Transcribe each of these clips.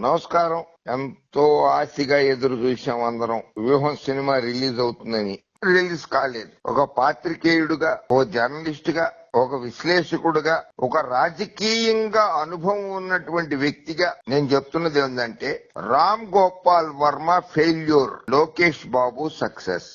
నమస్కారం. ఎంతో ఆశగా ఎదురు చూసాం అందరం. వ్యూహం సినిమా రిలీజ్ అవుతుందని. రిలీజ్ కాలేదు. ఒక పాత్రికేయుడుగా ఒక జర్నలిస్ట్గా ఒక విశ్లేషకుడుగా ఒక రాజకీయంగా అనుభవం ఉన్నటువంటి వ్యక్తిగా నేను చెప్తున్నది ఏంటంటే రామ్ గోపాల్ వర్మ ఫెయిల్యూర్ లోకేష్ బాబు సక్సెస్.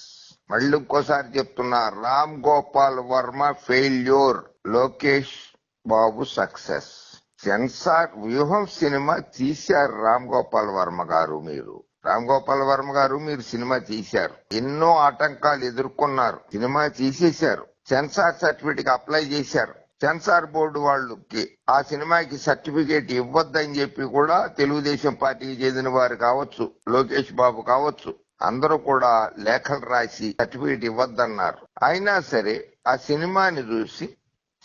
మళ్ళీ ఇంకోసారి చెప్తున్నా Ram Gopal Varma failure Lokesh Babu success. Censor వ్యూహం సినిమా తీశారు రామ్ గోపాల్ వర్మ గారు మీరు. రామ్ గోపాల్ వర్మ గారు మీరు సినిమా తీశారు. ఎన్నో ఆటంకాలు ఎదుర్కొన్నారు. సినిమా తీసేశారు. సెన్సార్ సర్టిఫికేట్ అప్లై చేశారు. సెన్సార్ బోర్డు వాళ్ళకి ఆ సినిమాకి సర్టిఫికేట్ ఇవ్వద్దని చెప్పి కూడా తెలుగుదేశం పార్టీకి చెందిన వారు కావచ్చు లోకేష్ బాబు కావచ్చు అందరూ కూడా లేఖలు రాసి సర్టిఫికేట్ ఇవ్వద్దన్నారు. అయినా సరే ఆ సినిమాని చూసి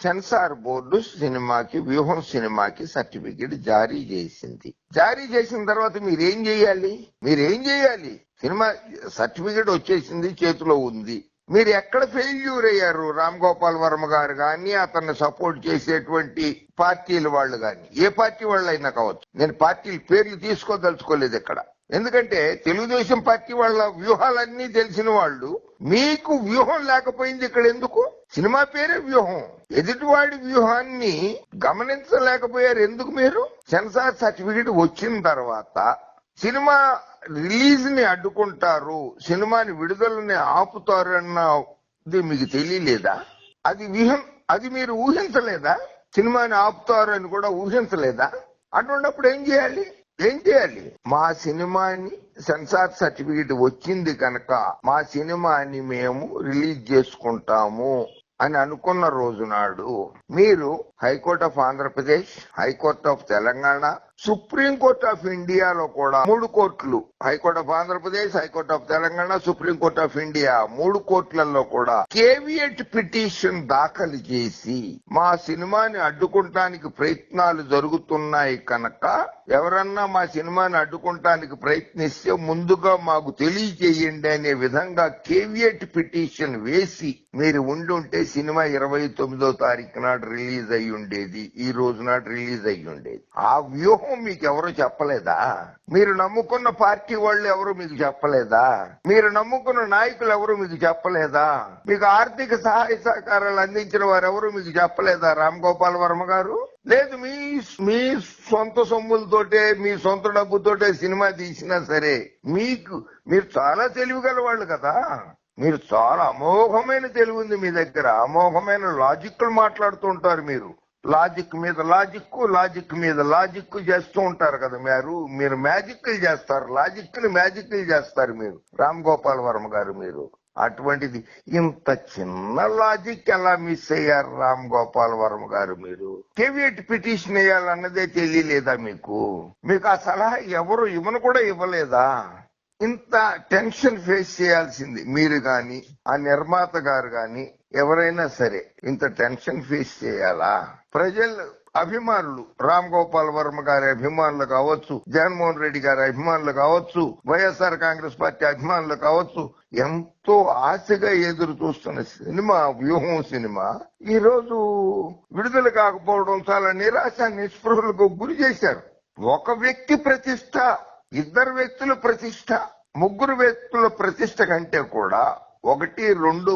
సెన్సార్ బోర్డు సినిమాకి వ్యూహం సినిమాకి సర్టిఫికేట్ జారీ చేసింది. జారీ చేసిన తర్వాత మీరేం చేయాలి? మీరేం చేయాలి? సినిమా సర్టిఫికేట్ వచ్చేసింది చేతిలో ఉంది. మీరు ఎక్కడ ఫెయిల్యూర్ అయ్యారు? రామ్ గోపాల్ వర్మ గారు కానీ అతన్ని సపోర్ట్ చేసేటువంటి పార్టీల వాళ్ళు కానీ ఏ పార్టీ వాళ్ళు అయినా కావచ్చు. నేను పార్టీల పేర్లు తీసుకోదలుచుకోలేదు ఇక్కడ. ఎందుకంటే తెలుగుదేశం పార్టీ వాళ్ళ వ్యూహాలన్నీ తెలిసిన వాళ్ళు మీకు వ్యూహం లేకపోయింది ఇక్కడ ఎందుకు? సినిమా పేరే వ్యూహం. ఎదుటివాడి వ్యూహాన్ని గమనించలేకపోయారు ఎందుకు మీరు? సెన్సార్ సర్టిఫికేట్ వచ్చిన తర్వాత సినిమా రిలీజ్ని అడ్డుకుంటారు సినిమాని విడుదలని ఆపుతారు అన్నది మీకు తెలియలేదా? అది వ్యూహం అది మీరు ఊహించలేదా? సినిమాని ఆపుతారు అని కూడా ఊహించలేదా? అటువంటిప్పుడు ఏం చేయాలి? ఏం చేయాలి? మా సినిమాని సెన్సార్ సర్టిఫికేట్ వచ్చింది కనుక మా సినిమాని మేము రిలీజ్ చేసుకుంటాము అని అనుకున్న రోజు నాడు మీరు high court of Andhra Pradesh high court of Telangana supreme court of ఇండియాలో కూడా మూడు కోర్టులు high court of Andhra Pradesh high court of Telangana supreme court of India మూడు కోర్టులలో కూడా కేవియట్ పిటిషన్ దాఖలు చేసి మా సినిమాని అడ్డుకుంటానికి ప్రయత్నాలు జరుగుతున్నాయి కనుక ఎవరన్నా మా సినిమాని అడ్డుకుంటానికి ప్రయత్నిస్తే ముందుగా మాకు తెలియజేయండి అనే విధంగా కేవియట్ పిటిషన్ వేసి మీరు ఉండుంటే సినిమా ఇరవై తొమ్మిదో తారీఖు నాడు రిలీజ్ అయ్యి ఉండేది ఈ రోజు నాడు రిలీజ్ అయ్యి ఉండేది ఆ వ్యూహం మీకు ఎవరు చెప్పలేదా? మీరు నమ్ముకున్న పార్టీ వాళ్ళు ఎవరు మీకు చెప్పలేదా? మీరు నమ్ముకున్న నాయకులు ఎవరు మీకు చెప్పలేదా? మీకు ఆర్థిక సహాయ సహకారాలు అందించిన వారు ఎవరు మీకు చెప్పలేదా రామ్ గోపాల్ వర్మ గారు? లేదు మీ మీ సొంత సొమ్ములతోటే మీ సొంత డబ్బుతోటే సినిమా తీసినా సరే మీకు మీరు చాలా తెలివిగల వాళ్ళు కదా. మీరు చాలా అమోఘమైన తెలివి ఉంది మీ దగ్గర. అమోఘమైన లాజిక్లు మాట్లాడుతూ ఉంటారు మీరు. లాజిక్ మీద లాజిక్ లాజిక్ మీద లాజిక్ చేస్తూ ఉంటారు కదా మీరు. మీరు మ్యాజిక్లు చేస్తారు. లాజిక్లు మ్యాజిక్లు చేస్తారు మీరు. రామ్ గోపాల్ వర్మ గారు మీరు. అటువంటిది ఇంత చిన్న లాజిక్ ఎలా మిస్ అయ్యారు రామ్ గోపాల్ వర్మ గారు మీరు? కేవియట్ పిటిషన్ వేయాలన్నదే తెలియలేదా మీకు? మీకు ఆ సలహా ఎవరు? ఇవ్వను కూడా ఇవ్వలేదా? ఇంత టెన్షన్ ఫేస్ చేయాల్సింది మీరు గాని ఆ నిర్మాత గారు గాని ఎవరైనా సరే ఇంత టెన్షన్ ఫేస్ చేయాలా? ప్రజలు అభిమానులు రామ్ గోపాల్ వర్మ గారి అభిమానులు కావచ్చు జగన్మోహన్ రెడ్డి గారి అభిమానులు కావచ్చు వైఎస్ఆర్ కాంగ్రెస్ పార్టీ అభిమానులు కావచ్చు ఎంతో ఆశగా ఎదురు చూస్తున్న సినిమా వ్యూహం సినిమా ఈ రోజు విడుదల కాకపోవడం చాలా నిరాశ నిస్పృహలకు గురి చేశారు. ఒక వ్యక్తి ప్రతిష్ట ఇద్దరు వ్యక్తుల ప్రతిష్ట ముగ్గురు వ్యక్తుల ప్రతిష్ట కంటే కూడా ఒకటి రెండు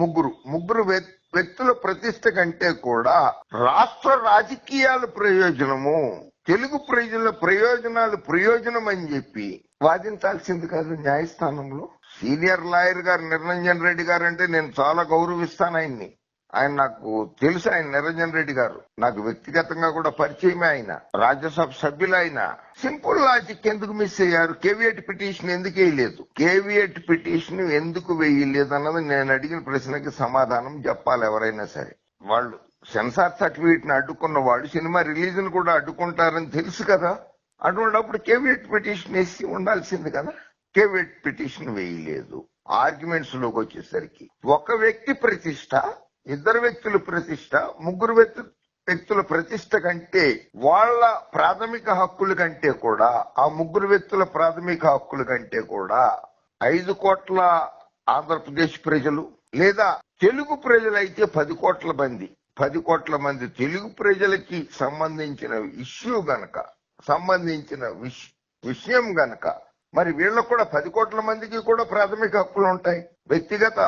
ముగ్గురు ముగ్గురు వ్యక్తుల ప్రతిష్ట కంటే కూడా రాష్ట్ర రాజకీయాల ప్రయోజనము తెలుగు ప్రజల ప్రయోజనాలు ప్రయోజనం అని చెప్పి వాదించాల్సింది కాదు న్యాయస్థానంలో. సీనియర్ లాయర్ గారు నిరంజన్ రెడ్డి గారు అంటే నేను చాలా గౌరవిస్తాను ఆయన్ని. ఆయన నాకు తెలుసు ఆయన నిరంజన్ రెడ్డి గారు. నాకు వ్యక్తిగతంగా కూడా పరిచయమే ఆయన. రాజ్యసభ సభ్యులు ఆయన సింపుల్ లాజిక్ ఎందుకు మిస్ అయ్యారు? కేవియట్ పిటిషన్ ఎందుకు వేయలేదు? కేవియట్ పిటిషన్ ఎందుకు వేయలేదు అన్నది నేను అడిగిన ప్రశ్నకి సమాధానం చెప్పాలి ఎవరైనా సరే. వాళ్ళు సెన్సార్ సర్టిఫికేట్ని అడ్డుకున్న వాళ్ళు సినిమా రిలీజ్ని కూడా అడ్డుకుంటారని తెలుసు కదా. అటువంటిప్పుడు కేవియట్ పిటిషన్ వేసి ఉండాల్సింది కదా. కేవియట్ పిటిషన్ వేయలేదు. ఆర్గ్యుమెంట్స్లోకి వచ్చేసరికి. ఒక వ్యక్తి ప్రతిష్ట ఇద్దరు వ్యక్తుల ప్రతిష్ట ముగ్గురు వ్యక్తుల ప్రతిష్ట కంటే వాళ్ళ ప్రాథమిక హక్కుల కంటే కూడా ఆ ముగ్గురు వ్యక్తుల ప్రాథమిక హక్కుల కంటే కూడా ఐదు కోట్ల ఆంధ్రప్రదేశ్ ప్రజలు లేదా తెలుగు ప్రజలైతే పది కోట్ల మంది. పది కోట్ల మంది తెలుగు ప్రజలకి సంబంధించిన ఇష్యూ గనక సంబంధించిన విష్- విషయం గనక మరి వీళ్ళకు కూడా పది కోట్ల మందికి కూడా ప్రాథమిక హక్కులు ఉంటాయి. వ్యక్తిగత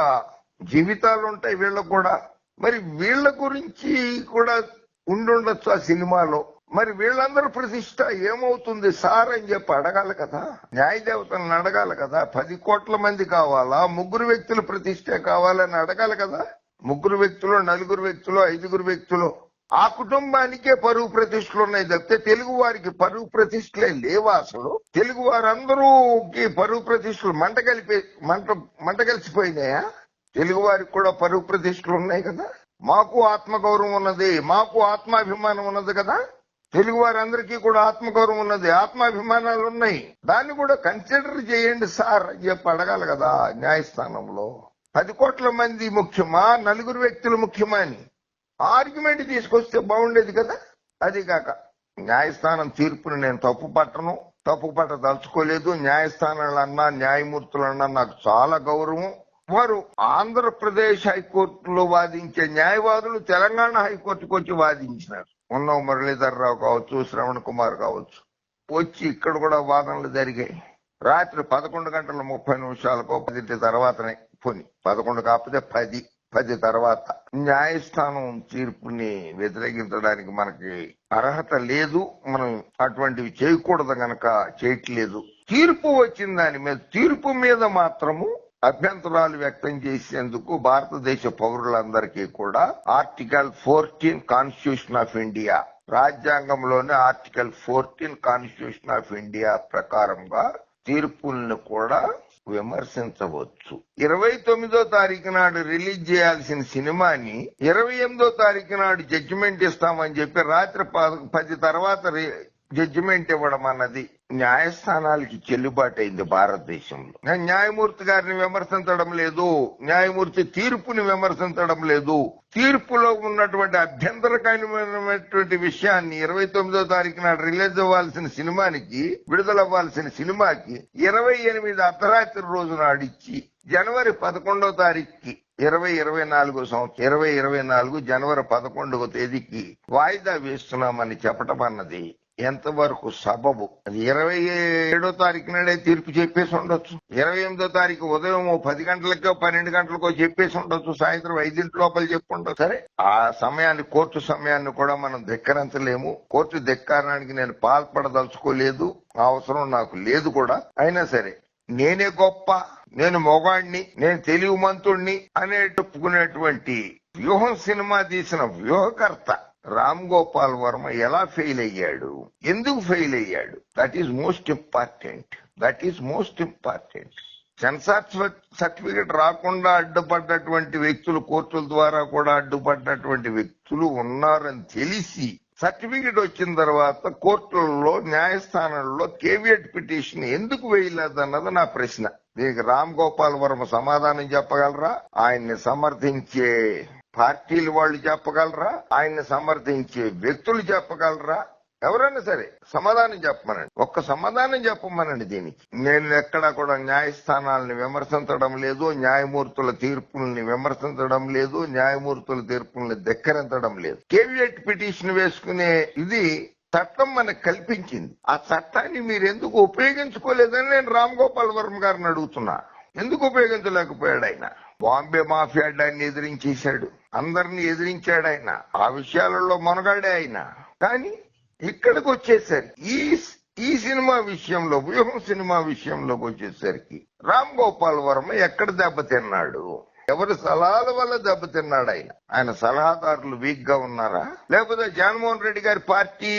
జీవితాలు ఉంటాయి వీళ్ళకు కూడా. మరి వీళ్ళ గురించి కూడా ఉండుండొచ్చు ఆ సినిమాలో. మరి వీళ్ళందరూ ప్రతిష్ట ఏమవుతుంది? సార్ అని చెప్పి అడగాలి కదా. న్యాయ దేవతలను అడగాలి కదా. పది కోట్ల మంది కావాలా? ముగ్గురు వ్యక్తుల ప్రతిష్ట కావాలని అడగాలి కదా. ముగ్గురు వ్యక్తులు నలుగురు వ్యక్తులు ఐదుగురు వ్యక్తులు. ఆ కుటుంబానికే పరువు ప్రతిష్టలు ఉన్నాయి తప్పితే తెలుగు వారికి పరువు ప్రతిష్టలే లేవా అసలు? తెలుగు వారందరూ పరువు ప్రతిష్టలు మంట కలిపి మంట మంట కలిసిపోయినాయా? తెలుగు వారికి కూడా పరుగు ప్రతిష్టలు ఉన్నాయి కదా? మాకు ఆత్మగౌరవం ఉన్నది మాకు ఆత్మాభిమానం ఉన్నది కదా? తెలుగు వారందరికీ కూడా ఆత్మగౌరవం ఉన్నది ఆత్మాభిమానాలు ఉన్నాయి. దాన్ని కూడా కన్సిడర్ చేయండి సార్ అని చెప్పి అడగాలి కదా న్యాయస్థానంలో. పది కోట్ల మంది ముఖ్యమా నలుగురు వ్యక్తులు ముఖ్యమా అని? ఆర్గ్యుమెంట్ తీసుకొస్తే బాగుండేది కదా? అది కాక న్యాయస్థానం తీర్పుని నేను తప్పు పట్టను తప్పు పట్ట అన్నా న్యాయస్థానాలన్నా న్యాయమూర్తులన్నా నాకు చాలా గౌరవం. వారు ఆంధ్రప్రదేశ్ హైకోర్టులో వాదించే న్యాయవాదులు తెలంగాణ హైకోర్టుకు వచ్చి వాదించినారు. ఉన్నవ మురళీధర్రావు కావచ్చు శ్రవణ్ కుమార్ కావచ్చు. వచ్చి ఇక్కడ కూడా వాదనలు జరిగాయి. రాత్రి పదకొండు గంటల ముప్పై నిమిషాలకు పదింటి తర్వాతనే పోని పదకొండు కాకపోతే పది పది తర్వాత న్యాయస్థానం తీర్పుని వ్యతిరేకించడానికి మనకి అర్హత లేదు. మనం అటువంటివి చేయకూడదు గనక చేయట్లేదు. తీర్పు వచ్చిన దాని మీద తీర్పు మీద మాత్రము అభ్యంతరాలు వ్యక్తం చేసేందుకు భారతదేశ పౌరులందరికీ కూడా article fourteen constitution of India రాజ్యాంగంలోని article fourteen constitution of India ప్రకారంగా తీర్పుల్ని కూడా విమర్శించవచ్చు. ఇరవై తొమ్మిదో తారీఖు నాడు రిలీజ్ చేయాల్సిన సినిమాని ఇరవై ఎనిమిదో తారీఖు నాడు జడ్జిమెంట్ ఇస్తామని చెప్పి రాత్రి పది తర్వాత రి- జడ్జిమెంట్ ఇవ్వడం అన్నది న్యాయస్థానాలకి చెల్లుబాటు అయింది భారతదేశంలో. న్యాయమూర్తి గారిని విమర్శించడం లేదు న్యాయమూర్తి తీర్పుని విమర్శించడం లేదు. తీర్పులో ఉన్నటువంటి అభ్యంతరకరమైనటువంటి విషయాన్ని ఇరవై తొమ్మిదో తారీఖు నాడు రిలీజ్ అవ్వాల్సిన సినిమానికి విడుదలవ్వాల్సిన సినిమాకి ఇరవై ఎనిమిది అర్ధరాత్రి రోజు నాడు ఇచ్చి జనవరి పదకొండో తారీఖుకి ఇరవై ఇరవై నాలుగో సంవత్సరం ఇరవై ఇరవై నాలుగు జనవరి పదకొండవ తేదీకి వాయిదా వేస్తున్నామని చెప్పడం అన్నది ఎంతవరకు సబబు? అది ఇరవై ఏడో తారీఖు నాడే తీర్పు చెప్పేసి ఉండొచ్చు. ఇరవై ఎనిమిదో తారీఖు ఉదయం పది గంటలకో పన్నెండు గంటలకో చెప్పేసి ఉండొచ్చు. సాయంత్రం ఐదింటి లోపల చెప్పుండొచ్చు. సరే ఆ సమయాన్ని కోర్టు సమయాన్ని కూడా మనం ధిక్కరించలేము. కోర్టు ధిక్కారానికి నేను పాల్పడదలుచుకోలేదు. ఆ అవసరం నాకు లేదు కూడా. అయినా సరే నేనే గొప్ప నేను మొగాడిని నేను తెలివిమంతుణ్ణి అనే చెప్పుకునేటువంటి వ్యూహం సినిమా తీసిన వ్యూహకర్త రామ్ గోపాల్ వర్మ ఎలా ఫెయిల్ అయ్యాడు? ఎందుకు ఫెయిల్ అయ్యాడు? That is most important that is most important censor certificate రాకుండా అడ్డుపడ్డటువంటి వ్యక్తులు కోర్టుల ద్వారా కూడా అడ్డుపడ్డటువంటి వ్యక్తులు ఉన్నారని తెలిసి సర్టిఫికెట్ వచ్చిన తర్వాత కోర్టులలో న్యాయస్థానంలో కేవియట్ పిటిషన్ ఎందుకు వేయలేదన్నది నా ప్రశ్న. దీనికి రామ్ గోపాల్ వర్మ సమాధానం చెప్పగలరా? ఆయన్ని సమర్థించే పార్టీలు వాళ్ళు చెప్పగలరా? ఆయన్ని సమర్థించే వ్యక్తులు చెప్పగలరా? ఎవరైనా సరే సమాధానం చెప్పమనండి. ఒక్క సమాధానం చెప్పమనండి దీనికి. నేను ఎక్కడా కూడా న్యాయస్థానాలను విమర్శించడం లేదు న్యాయమూర్తుల తీర్పుల్ని విమర్శించడం లేదు న్యాయమూర్తుల తీర్పుల్ని ధిక్కరించడం లేదు. కేవియట్ పిటిషన్ వేసుకునే ఇది చట్టం మనకు కల్పించింది. ఆ చట్టాన్ని మీరు ఎందుకు ఉపయోగించుకోలేదని నేను రామ్ గోపాల్ వర్మ గారిని అడుగుతున్నా. ఎందుకు ఉపయోగించలేకపోయాడు ఆయన? బాంబే మాఫియా డాన్ని ఎదిరించేశాడు. అందరిని ఎదిరించాడు ఆయన. ఆ విషయాలలో మొనగాడే ఆయన. కానీ ఇక్కడికి వచ్చేసరికి ఈ ఈ సినిమా విషయంలో వ్యూహం సినిమా విషయంలోకి వచ్చేసరికి రామ్ గోపాల్ వర్మ ఎక్కడ దెబ్బతిన్నాడు? ఎవరి సలహాల వల్ల దెబ్బతిన్నాడు ఆయన? ఆయన సలహాదారులు వీక్గా ఉన్నారా? లేకపోతే జగన్మోహన్ రెడ్డి గారి పార్టీ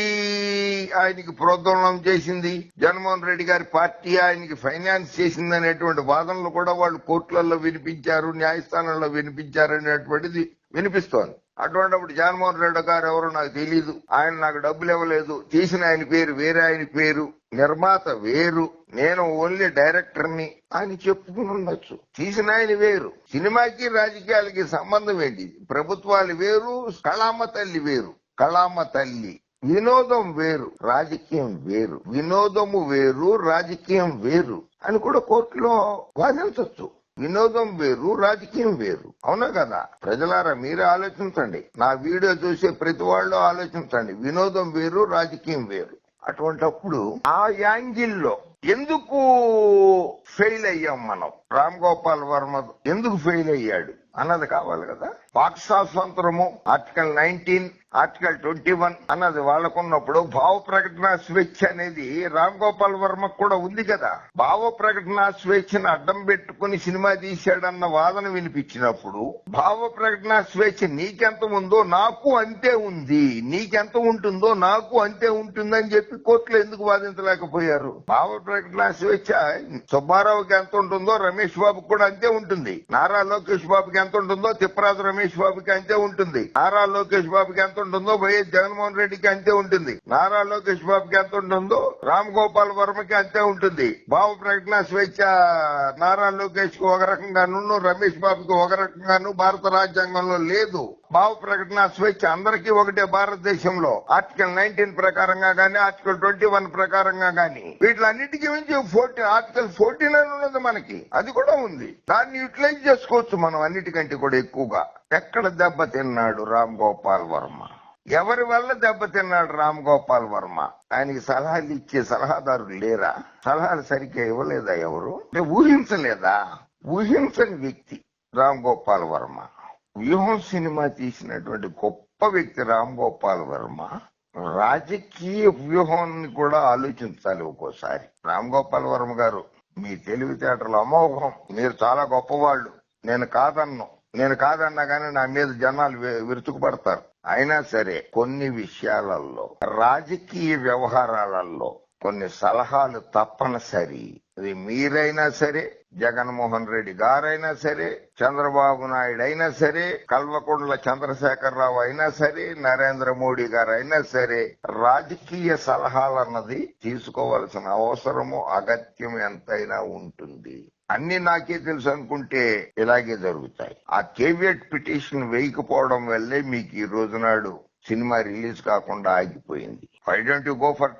ఆయనకి ప్రోద్బలం చేసింది? జగన్మోహన్ రెడ్డి గారి పార్టీ ఆయనకి ఫైనాన్స్ చేసింది అనేటువంటి వాదనలు కూడా వాళ్ళు కోర్టులలో వినిపించారు న్యాయస్థానంలో వినిపించారు అనేటువంటిది వినిపిస్తోంది. అటువంటిప్పుడు జగన్మోహన్ రెడ్డి గారు ఎవరో నాకు తెలియదు ఆయన నాకు డబ్బులు ఇవ్వలేదు. తీసిన ఆయన పేరు వేరే ఆయన పేరు. నిర్మాత వేరు. నేను ఓన్లీ డైరెక్టర్ని అని చెప్పుకుని ఉండొచ్చు. తీసిన ఆయన వేరు. సినిమాకి రాజకీయాలకి సంబంధం ఏంటి? ప్రభుత్వాలు వేరు కళామ తల్లి వేరు. కళామ తల్లి. వినోదం వేరు రాజకీయం వేరు. వినోదము వేరు రాజకీయం వేరు అని కూడా కోర్టులో వాదించవచ్చు వినోదం వేరు రాజకీయం వేరు. అవునా కదా? ప్రజలారా మీరే ఆలోచించండి. నా వీడియో చూసే ప్రతి వాళ్ళు ఆలోచించండి. వినోదం వేరు రాజకీయం వేరు. అటువంటప్పుడు ఆ యాంగిల్లో ఎందుకు ఫెయిల్ అయ్యాం మనం? రామ్ గోపాల్ వర్మ ఎందుకు ఫెయిల్ అయ్యాడు? అన్నది కావాలి కదా. పాక్ స్వాతంత్రము article nineteen article twenty one అన్నది వాళ్ళకున్నప్పుడు భావ ప్రకటన స్వేచ్ఛ అనేది రామ్ గోపాల్ వర్మ కూడా ఉంది కదా. భావ ప్రకటన స్వేచ్ఛను అడ్డం పెట్టుకుని సినిమా తీశాడన్న వాదన వినిపించినప్పుడు భావ ప్రకటన స్వేచ్ఛ నీకెంత ఉందో నాకు అంతే ఉంది. నీకెంత ఉంటుందో నాకు అంతే ఉంటుందని చెప్పి కోర్టులో ఎందుకు వాదించలేకపోయారు? భావ ప్రకటన స్వేచ్ఛ సుబ్బారావుకి ఎంత ఉంటుందో రమేష్ రమేష్ బాబు కూడా అంతే ఉంటుంది. నారా లోకేష్ బాబుకి ఎంత ఉంటుందో తిప్పరాజు రమేష్ బాబుకి అంతే ఉంటుంది. నారా లోకేష్ బాబుకి ఎంత ఉంటుందో వైఎస్ జగన్మోహన్ రెడ్డికి అంతే ఉంటుంది. నారా లోకేష్ బాబుకి ఎంత ఉంటుందో రామ్ గోపాల్ వర్మకి అంతే ఉంటుంది. బాబు ప్రకటన స్వేచ్ఛ నారా లోకేష్కు ఒక రకంగాను రమేష్ బాబుకి ఒక రకంగాను భారత రాజ్యాంగంలో లేదు. భావ ప్రకటన స్వేచ్ఛ అందరికీ ఒకటే భారతదేశంలో. ఆర్టికల్ నైన్టీన్ ప్రకారంగా గానీ ఆర్టికల్ ట్వంటీ వన్ ప్రకారంగా గానీ వీటిలన్నిటికీ మించి ఫోర్టీన్ ఆర్టికల్ ఫోర్టీన్ అని ఉన్నది మనకి. అది కూడా ఉంది. దాన్ని యూటిలైజ్ చేసుకోవచ్చు మనం అన్నిటికంటే కూడా ఎక్కువగా. ఎక్కడ దెబ్బతిన్నాడు రామ్ గోపాల్ వర్మ? ఎవరి వల్ల దెబ్బతిన్నాడు రామ్ గోపాల్ వర్మ? ఆయనకి సలహాలు ఇచ్చే సలహాదారులు లేరా? సలహాలు సరిగ్గా ఇవ్వలేదా ఎవరు? అంటే ఊహించలేదా? ఊహించని వ్యక్తి రామ్ గోపాల్ వర్మ. వ్యూహం సినిమా తీసినటువంటి గొప్ప వ్యక్తి రామ్ గోపాల్ వర్మ రాజకీయ వ్యూహాన్ని కూడా ఆలోచించాలి ఒక్కోసారి. రామ్ గోపాల్ వర్మ గారు మీ తెలివితేటలు అమోఘం. మీరు చాలా గొప్పవాళ్ళు. నేను కాదన్ను. నేను కాదన్నా కానీ నా మీద జనాలు విరుచుకుపడతారు అయినా సరే కొన్ని విషయాలలో రాజకీయ వ్యవహారాలలో కొన్ని సలహాలు తప్పనిసరి. అది మీరైనా సరే జగన్మోహన్ రెడ్డి గారైనా సరే చంద్రబాబు నాయుడు అయినా సరే కల్వకుండ్ల చంద్రశేఖరరావు అయినా సరే నరేంద్ర మోడీ గారు అయినా సరే రాజకీయ సలహాలన్నది తీసుకోవాల్సిన అవసరము అగత్యం ఎంతైనా ఉంటుంది. అన్ని నాకే తెలుసు అనుకుంటే ఇలాగే జరుగుతాయి. ఆ కేవియట్ పిటిషన్ వేయకపోవడం వల్లే మీకు ఈ రోజు నాడు సినిమా రిలీజ్ కాకుండా ఆగిపోయింది. I don't you go for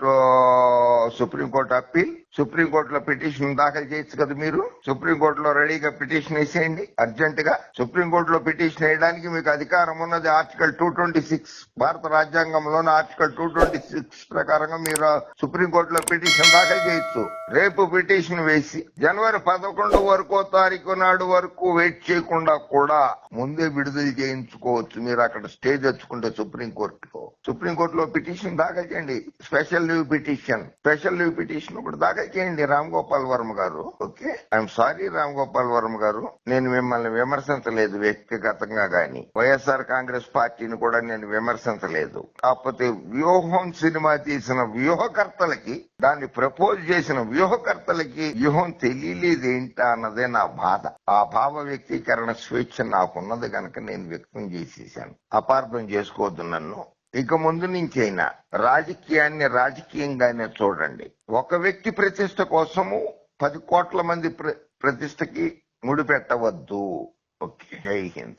supreme court appeal సుప్రీంకోర్టులో పిటిషన్ దాఖలు చేయొచ్చు కదా మీరు? సుప్రీంకోర్టులో రెడీగా పిటిషన్ వేసేయండి అర్జెంట్గా సుప్రీంకోర్టులో పిటిషన్ వేయడానికి మీకు అధికారం ఉన్నది ఆర్టికల్ టూ ట్వంటీ సిక్స్ భారత రాజ్యాంగంలోని ఆర్టికల్ టూ ట్వంటీ సిక్స్ ప్రకారంగా మీరు సుప్రీంకోర్టులో పిటిషన్ దాఖలు చేయొచ్చు. రేపు పిటిషన్ వేసి జనవరి పదకొండు వరకు తారీఖు నాడు వరకు వెయిట్ చేయకుండా కూడా ముందే విడుదల చేయించుకోవచ్చు మీరు అక్కడ స్టే తెచ్చుకుంటే సుప్రీంకోర్టులో. సుప్రీంకోర్టులో పిటిషన్ దాఖలు చేయండి. Special leave petition. Special leave petition ఒకటి దాఖలు చేయండి Ram Gopal Varma garu. Okay? I'm sorry Ram Gopal Varma garu. నేను మిమ్మల్ని విమర్శించలేదు వ్యక్తిగతంగా గాని. వైఎస్ఆర్ కాంగ్రెస్ పార్టీని కూడా నేను విమర్శించలేదు. కాకపోతే వ్యూహం సినిమా తీసిన వ్యూహకర్తలకి దాన్ని ప్రపోజ్ చేసిన వ్యూహకర్తలకి వ్యూహం తెలియలేదేంటా అన్నదే నా బాధ. ఆ భావ వ్యక్తీకరణ స్వేచ్ఛ నాకున్నది గనక నేను వ్యక్తం చేసేసాను. అపార్థం చేసుకోవద్దు నన్ను. ఇక ముందు నుంచైనా రాజకీయాన్ని రాజకీయంగానే చూడండి. ఒక వ్యక్తి ప్రతిష్ట కోసము పది కోట్ల మంది ప్ర- ప్రతిష్టకి ముడిపెట్టవద్దు. ఓకే. జై హింద్.